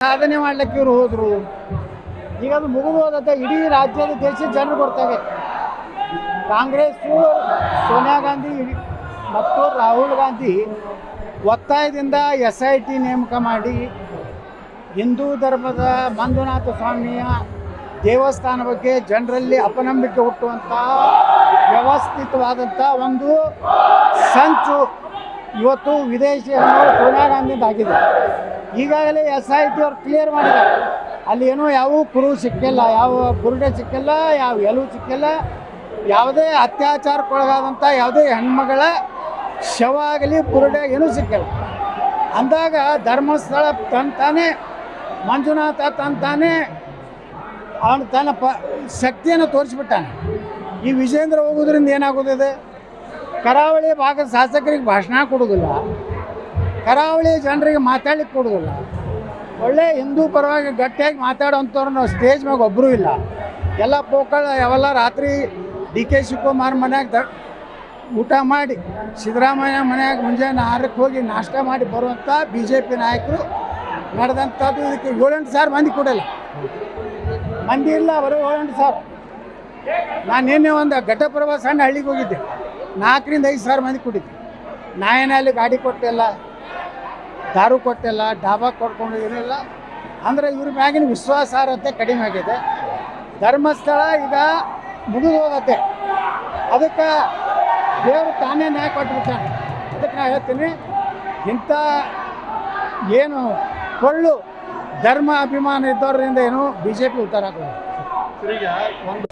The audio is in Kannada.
ಸಾಧನೆ ಮಾಡ್ಲಿಕ್ಕೆ ಇವ್ರು ಹೋದ್ರು. ಈಗ ಅದು ಮುಗಿದು ಹೋದಂತೆ ಇಡೀ ರಾಜ್ಯದ ದೇಶದ ಜನರು ಕೊಡ್ತವೆ ಕಾಂಗ್ರೆಸ್ಸು ಸೋನಿಯಾ ಗಾಂಧಿ ಮತ್ತು ರಾಹುಲ್ ಗಾಂಧಿ ಒತ್ತಾಯದಿಂದ ಎಸ್ ಐ ಟಿ ನೇಮಕ ಮಾಡಿ ಹಿಂದೂ ಧರ್ಮದ ಮಂಜುನಾಥ ಸ್ವಾಮಿಯ ದೇವಸ್ಥಾನ ಬಗ್ಗೆ ಜನರಲ್ಲಿ ಅಪನಂಬಿಕೆ ಹುಟ್ಟುವಂಥ ವ್ಯವಸ್ಥಿತವಾದಂಥ ಒಂದು ಸಂಚು ಇವತ್ತು ವಿದೇಶಿಯನ್ನು ಸೋನಿಯಾ ಗಾಂಧಿಯಿಂದ ಆಗಿದೆ ಈಗಾಗಲೇ ಎಸ್ ಐ ಟಿ ಅವ್ರು ಕ್ಲಿಯರ್ ಮಾಡಿದ್ದಾರೆ. ಅಲ್ಲಿ ಏನೋ ಯಾವ ಕುರು ಸಿಕ್ಕಿಲ್ಲ, ಯಾವ ಬುರುಡೆ ಸಿಕ್ಕಿಲ್ಲ, ಯಾವ ಎಲುವು ಸಿಕ್ಕಿಲ್ಲ. ಯಾವುದೇ ಅತ್ಯಾಚಾರಕ್ಕೊಳಗಾದಂಥ ಯಾವುದೇ ಹೆಣ್ಮಗಳ ಶವ ಆಗಲಿ ಬುರುಡೆ ಏನೂ ಸಿಕ್ಕಿಲ್ಲ. ಅಂದಾಗ ಧರ್ಮಸ್ಥಳ ತಂತಾನೆ, ಮಂಜುನಾಥ ತಂತಾನೆ, ಅವನು ತನ್ನ ಪ, ಶಕ್ತಿಯನ್ನು ತೋರಿಸ್ಬಿಟ್ಟಾನೆ. ಈ ವಿಜೇಂದ್ರ ಹೋಗೋದ್ರಿಂದ ಏನಾಗೋದಿದೆ ಕರಾವಳಿ ಭಾಗದ ಶಾಸಕರಿಗೆ ಭಾಷಣ ಕೊಡೋದಿಲ್ಲ ಕರಾವಳಿ ಜನರಿಗೆ ಮಾತಾಡ್ಲಿಕ್ಕೆ ಕೊಡೋದಿಲ್ಲ ಒಳ್ಳೆ ಹಿಂದೂ ಪರವಾಗಿ ಗಟ್ಟಿಯಾಗಿ ಮಾತಾಡೋಂಥವ್ರು ನಾವು ಸ್ಟೇಜ್ ಮ್ಯಾಗ ಒಬ್ಬರೂ ಇಲ್ಲ. ಎಲ್ಲ ಪೋಕಳ ಯಾವೆಲ್ಲ ರಾತ್ರಿ ಡಿ ಕೆ ಶಿವಕುಮಾರ್ ಮನ್ಯಾಗ ದ ಊಟ ಮಾಡಿ, ಸಿದ್ದರಾಮಯ್ಯ ಮನ್ಯಾಗ ಮುಂಜಾನೆ ಆರಕ್ಕೆ ಹೋಗಿ ನಾಷ್ಟ ಮಾಡಿ ಬರುವಂಥ ಬಿ ಜೆ ಪಿ ನಾಯಕರು ನಡೆದಂಥದ್ದು ಇದಕ್ಕೆ ಏಳೆಂಟು ಸಾವಿರ ಮಂದಿ ಕೊಡಲ್ಲ. ಮಂದಿ ಇಲ್ಲ ಅವರು ಏಳೆಂಟು ಸಾವಿರ. ನಾನು ನಿನ್ನೆ ಒಂದು ಘಟಪ್ರಭಾ ಸಣ್ಣ ಹಳ್ಳಿಗೆ ಹೋಗಿದ್ದೆ. ನಾಲ್ಕರಿಂದ ಐದು ಸಾವಿರ ಮಂದಿ ಕೊಟ್ಟಿದ್ದೆ. ನಾ ಅಲ್ಲಿ ಗಾಡಿ ಕೊಟ್ಟಿಲ್ಲ. ದಾರು ಕೊಟ್ಟಿಲ್ಲ, ಡಾಬಾ ಕೊಡ್ಕೊಂಡು ಇರಲಿಲ್ಲ ಅಂದರೆ ಇವ್ರ ಮ್ಯಾಗಿನ ವಿಶ್ವಾಸಾರ್ಹತೆ ಕಡಿಮೆ ಆಗಿದೆ. ಧರ್ಮಸ್ಥಳ ಈಗ ಮುಗಿದು ಹೋಗತ್ತೆ ಅದಕ್ಕೆ ದೇವರು ತಾನೇ ನ್ಯಾಯ ಕೊಟ್ಬಿಟ್ಟಾನೆ ಅದಕ್ಕೆ ನಾನು ಹೇಳ್ತೀನಿ, ಇಂಥ ಏನು ಕೊಳ್ಳು ಧರ್ಮ ಅಭಿಮಾನ ಇದ್ದವರಿಂದ ಏನು ಬಿ ಜೆ ಪಿ ಉತ್ತರ ಒಂದು